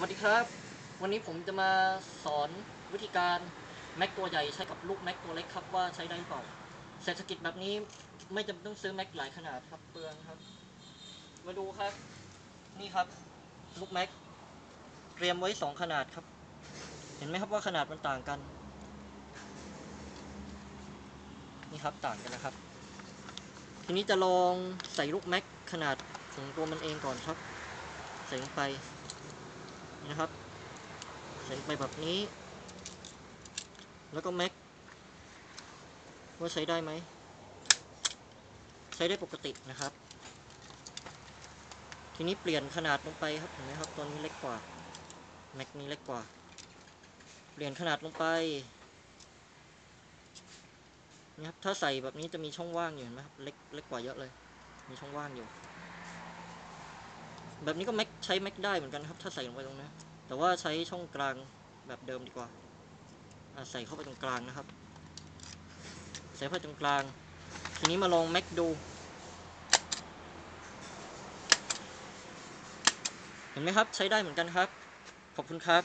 วัสดีครับ วันนี้ผมจะมาสอนวิธีการแม็กตัวใหญ่ใช้กับลูกแม็กตัวเล็กครับว่าใช้ได้หรือเปล่าเศรษฐกิจแบบนี้ไม่จำเป็นต้องซื้อแม็กหลายขนาดครับเปลืองครับ มาดูครับ นี่ครับลูกแม็กเตรียมไว้สองขนาดครับ เห็นไหมครับว่าขนาดมันต่างกัน นี่ครับต่างกันนะครับ ทีนี้จะลองใส่ลูกแม็กขนาดของตัวมันเองก่อนครับ ใส่ลงไป นะครับ ใส่ไปแบบนี้ แล้วก็แม็กว่าใช้ได้ไหม ใช้ได้ปกตินะครับ ทีนี้เปลี่ยนขนาดลงไปครับเห็นไหมครับตัวนี้เล็กกว่าแม็กนี้เล็กกว่า เปลี่ยนขนาดลงไปนี่ครับถ้าใส่แบบนี้จะมีช่องว่างอยู่เห็นไหมครับ เล็กเล็กกว่าเยอะเลย มีช่องว่างอยู่ แบบนี้ก็แม็กใช้แม็กได้เหมือนกันครับ ถ้าใส่ลงไปตรงนี้แต่ว่าใช้ช่องกลางแบบเดิมดีกว่าอะใส่เข้าไปตรงกลางนะครับ ใส่เข้าไปตรงกลาง ทีนี้มาลองแม็กดูเห็นไหมครับ ใช้ได้เหมือนกันครับ ขอบคุณครับ